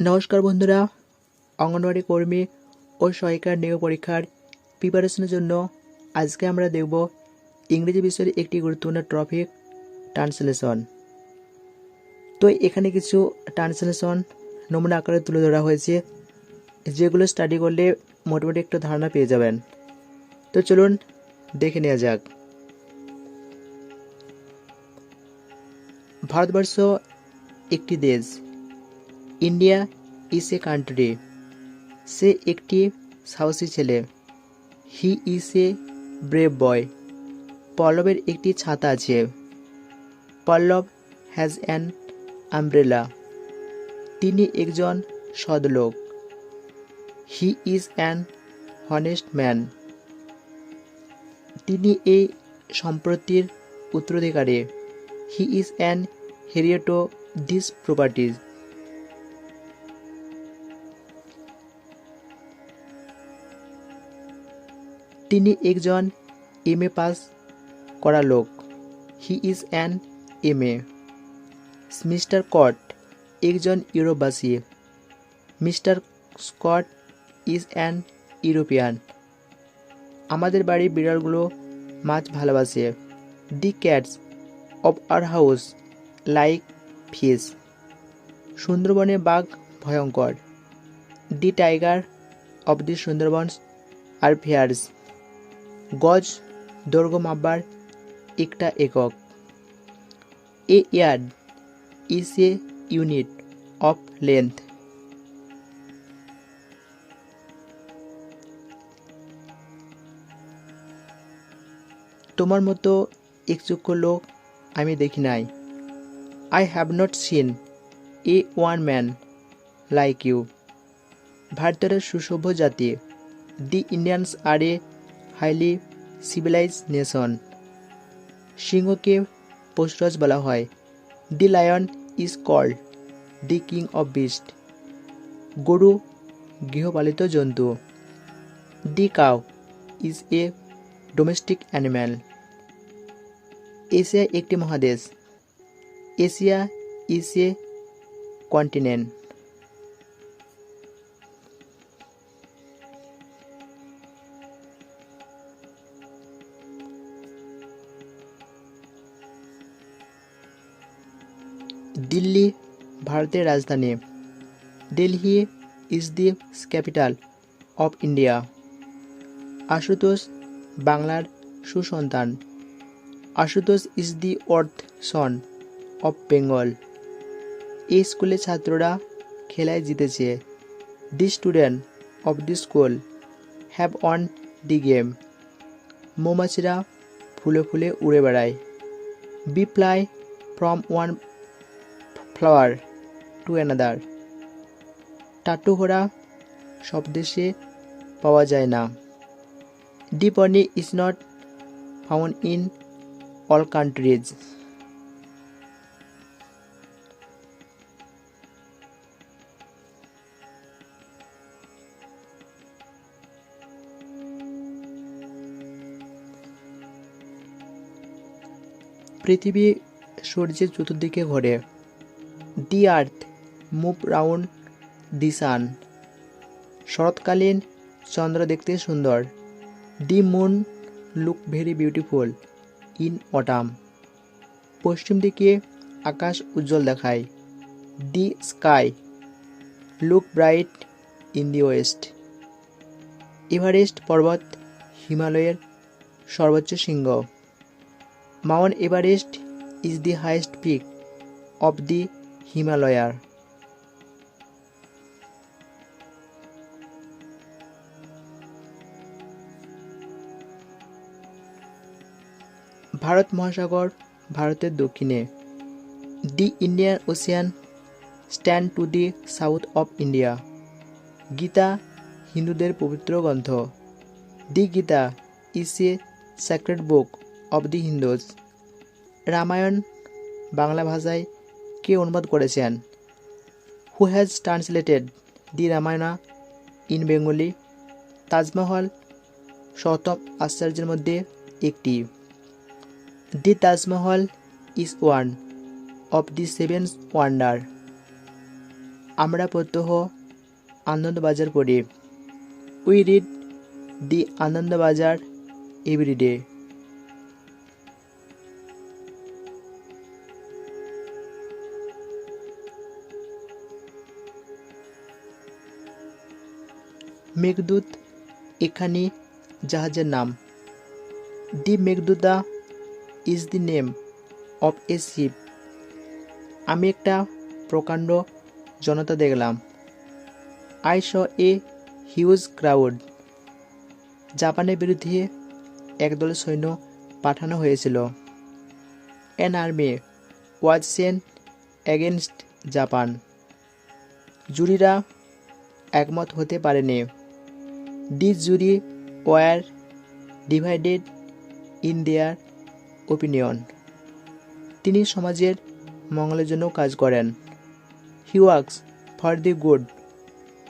নমস্কার বন্ধুরা, অঙ্গনওয়াড়ি কর্মী ও সহায়িকার নিয়োগ পরীক্ষার প্রিপারেশনের জন্য আজকে আমরা দেখব ইংরেজি বিষয়ের একটি গুরুত্বপূর্ণ টপিক ট্রান্সলেশন তো এখানে কিছু ট্রান্সলেশন নমুনা আকারে তুলে ধরা হয়েছে, যেগুলো স্টাডি করলে মোটামুটি একটু ধারণা পেয়ে যাবেন। তো চলুন দেখে নেওয়া যাক। ভারতবর্ষ একটি দেশ। ইন্ডিয়া ইজ এ কান্ট্রি সে একটি সাহসী ছেলে। হি ইজ এ ব্রেভ বয় পল্লবের একটি ছাতা আছে। পল্লব হ্যাজ অ্যান আমব্রেলা তিনি একজন সদলোক। He is an honest man তিনি এই সম্পত্তির উত্তরাধিকারী। He is an heir to this properties তিনি একজন এম এ পাস করা লোক। He is an M A Mister Scott একজন ইউরোপবাসী। Mister Scott is an European. আমাদের বাড়ির বিড়ালগুলো মাছ ভালোবাসে। The cats of our house like fish. সুন্দরবনে বাঘ ভয়ঙ্কর। The tiger of the Sundarbans are fierce. গজ দৈর্ঘ্য মাপবার একটা একক। A yard is a unit of length. তোমার মতো একচুক্ষ লোক আমি দেখি নাই। I have not seen a one man like you ভারতের সুসভ্য জাতি। The Indians are a highly civilise nation. সিংহকে পশুরাজ বলা হয়। The lion is called the king of beast. গরু গৃহপালিত জন্তু। The cow is a domestic animal. Asia একটি মহাদেশ। Asia is a continent. Delhi, ভারতের রাজধানী। Delhi is the capital of India Ashutosh, বাংলার সুসন্তান। আশুতোষ ইজ দি অর্থ সন অফ বেঙ্গল এই স্কুলের ছাত্ররা খেলায় জিতেছে। The student of the school have won the game মৌমাছিরা ফুলে ফুলে উড়ে বেড়ায়। Bee fly from one flower to another. Tattoo ঘোড়া সব দেশে পাওয়া যায় না। The pony is not found in all countries পৃথিবী সূর্যের চতুর্দিকে ঘোরে। দি আর্থ মুভ রাউন্ড দি সান শরৎকালীন চন্দ্র দেখতে সুন্দর। The moon look very beautiful in autumn. পশ্চিম দিকে আকাশ উজ্জ্বল দেখায়। The sky look bright in the west. Everest পর্বত হিমালয়ের সর্বোচ্চ শৃঙ্গ। Mount Everest is the highest peak of the Himalayas. Bharat মহাসাগর, ভারতের দক্ষিণে। The Indian ocean stand to the south of India. Gita, হিন্দুদের পবিত্র গ্রন্থ। The Gita is a secret book of the Hindus Ramayana Bangla ভাষায় কে অনুবাদ করেছেন who has translated the Ramayana in Bengali Taj Mahal শতম আশ্চর্যের মধ্যে একটি। The Taj Mahal is one of the seven wonder আমরা প্রত্যহ আনন্দবাজার পড়ি। We read the Anandabazar everyday Meghdoot, এখানে জাহাজের নাম। The Meghaduta is the name of a ship. আমি একটা প্রকাণ্ড জনতা দেখলাম। I saw a huge crowd. জাপানের বিরুদ্ধে একদল সৈন্য পাঠানো হয়েছিল। An army was sent against Japan. জুরিরা একমত হতে পারেনি। This jury were divided in their opinion তিনি সমাজের মঙ্গলের জন্য কাজ করেন। He works for the good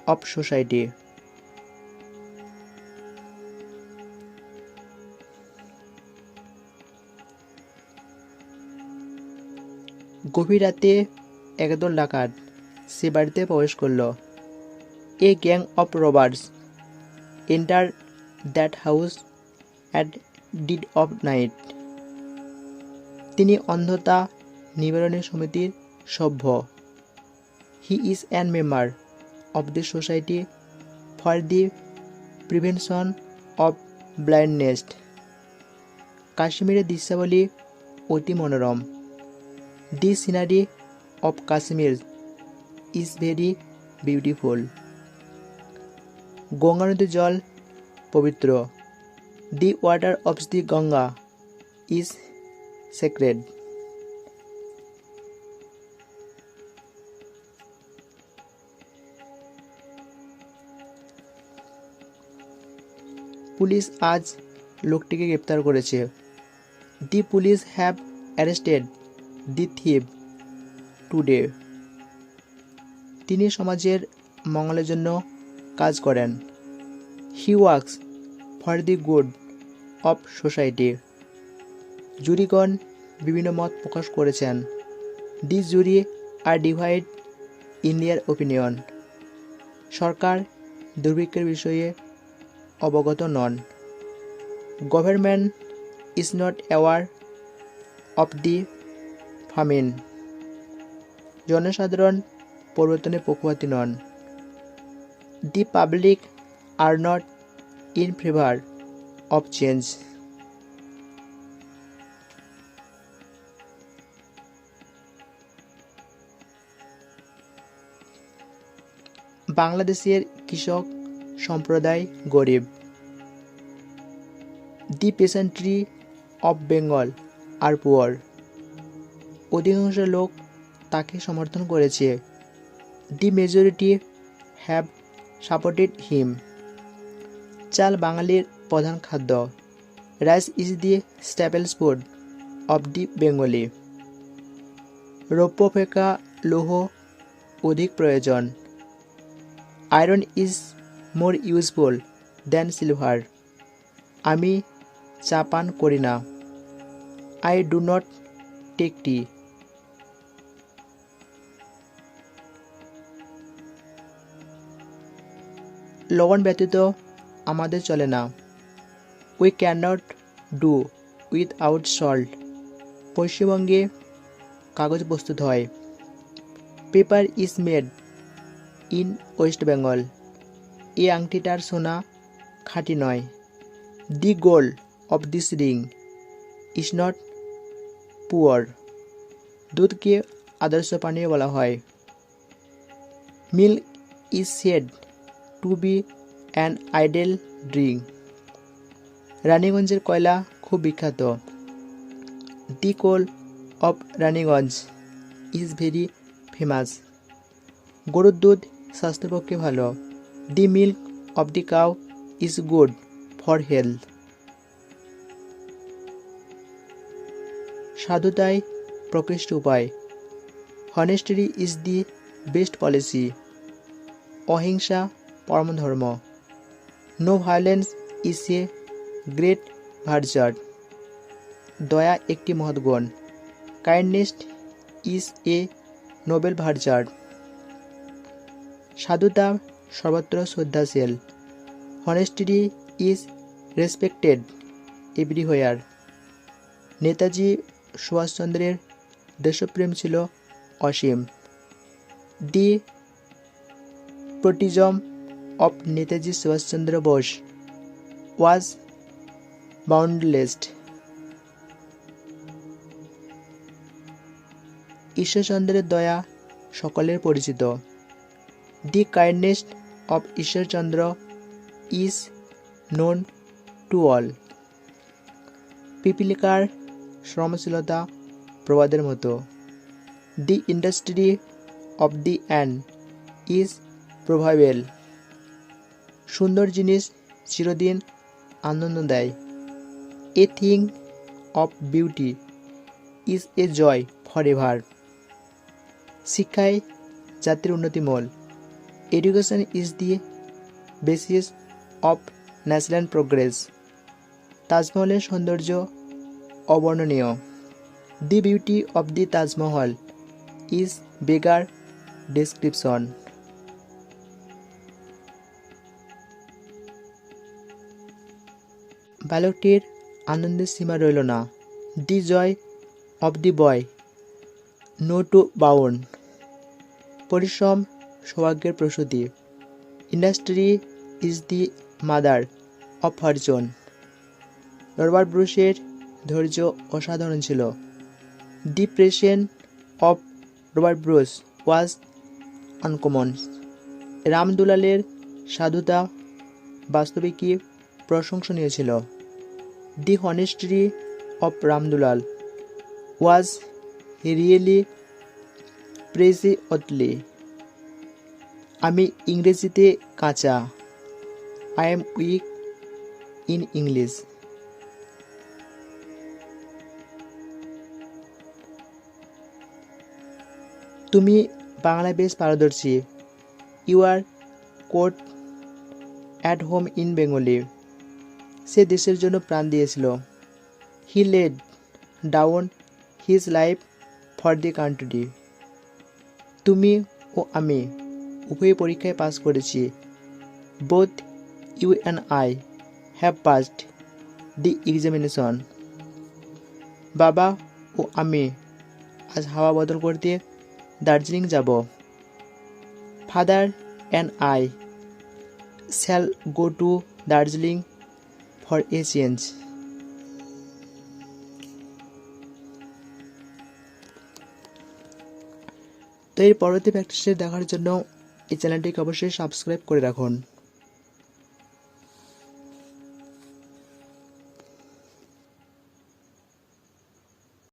of society গভীর রাতে একদল ডাকাত সে বাড়িতে প্রবেশ করল। A gang of robbers enter that house at did of night তিনি অন্ধতা নিবারণী সমিতির সভ্য। He is an member of the society for the prevention of blindness কাশ্মীরের দৃশ্যাবলী অতি মনোরম। The scenery of Kashmir is very beautiful Ganga নদীর জল পবিত্র। The water of the Ganga is sacred police আজ লোকটিকে গ্রেপ্তার করেছে। The police have arrested the thief today তিনি সমাজের মঙ্গলের জন্য কাজ করেন। He works for the good of society জুরিগণ বিভিন্ন মত প্রকাশ করেছেন। This jury are divide in their opinion সরকার দুর্ভিক্ষের বিষয়ে অবগত নন। Government is not aware of the famine জনসাধারণ পরিবর্তনের পক্ষপাতী নন। The public are not in favour of change বাংলাদেশের কৃষক সম্প্রদায় গরিব। The peasantry of Bengal are poor অধিকাংশ লোক তাকে সমর্থন করেছে। The majority have supported him. চাল বাঙালির প্রধান খাদ্য। Rice is the staples food of the Bengali. রৌপ্য ফেকা লৌহ অধিক প্রয়োজন। Iron is more useful than silver. আমি চা পান করি না। I do not take tea. লবণ ব্যতীত আমাদের চলে না। We can not do without salt পশ্চিমবঙ্গে কাগজ প্রস্তুত হয়। Paper is made in West Bengal এই আংটিটার সোনা খাঁটি নয়। The gold of this ring is not pure দুধকে আদর্শ পানীয় বলা হয়। Milk is said to be an ideal drink রানীগঞ্জের কয়লা খুব বিখ্যাত। The coal of Raniganj is very famous. গরুর দুধ স্বাস্থ্যের পক্ষে ভালো। The milk of the cow is good for health. সাধুতাই প্রকৃষ্ট উপায়। Honesty is the best policy. অহিংসা পরম ধর্ম no violence is a great ভার্চার দয়া একটি মহৎ গুণ। কাইন্ডনেস ইজ এ নোবেল ভার্চার সাধুতা সর্বত্র শ্রদ্ধাশীল। Honesty is respected everywhere Netaji সুভাষচন্দ্রের দেশপ্রেম ছিল অসীম। The patriotism of Netaji Subhashchandra Bose was boundless ঈশ্বরচন্দ্রের দয়া সকলের পরিচিত। The kindness of Ishwarchandra is known to all পিপিলিকার শ্রমশীলতা প্রবাদের মতো। The industry of the ant is proverbial সুন্দর জিনিস চিরদিন আনন্দ দেয়। A thing of beauty is a joy for ever শিক্ষায় জাতির উন্নতি মূল। Education is the basis of national progress তাজমহলের সৌন্দর্য অবর্ণনীয়। The beauty of the Taj Mahal is beggar description বালকটির আনন্দের সীমা রইল না। The joy of the boy, no to bound. পরিশ্রম, সৌভাগ্যের প্রসূতি। Industry is the mother of fortune Robert ব্রুসের ধৈর্য অসাধারণ ছিল। The present of Robert Bruce was uncommon. রামদুলালের সাধুতা বাস্তবিকই প্রশংসনীয় ছিল। The honesty of Ramdulal was really Prezi অটলি আমি ইংরেজিতে কাঁচা। I am weak in English তুমি বাংলায় বেশ পারদর্শী। You are quite at home in Bengali সে দেশের জন্য প্রাণ দিয়েছিল। He laid down his life for the country তুমি ও আমি উভয় পরীক্ষায় পাস করেছি। Both you and I have passed the examination বাবা ও আমি আজ হাওয়া বদল করতে দার্জিলিং যাব। Father and I shall go to Darjeeling for a change তো এর পরবর্তী প্র্যাকটিসের দেখার জন্য এই চ্যানেলটিকে অবশ্যই সাবস্ক্রাইব করে রাখুন।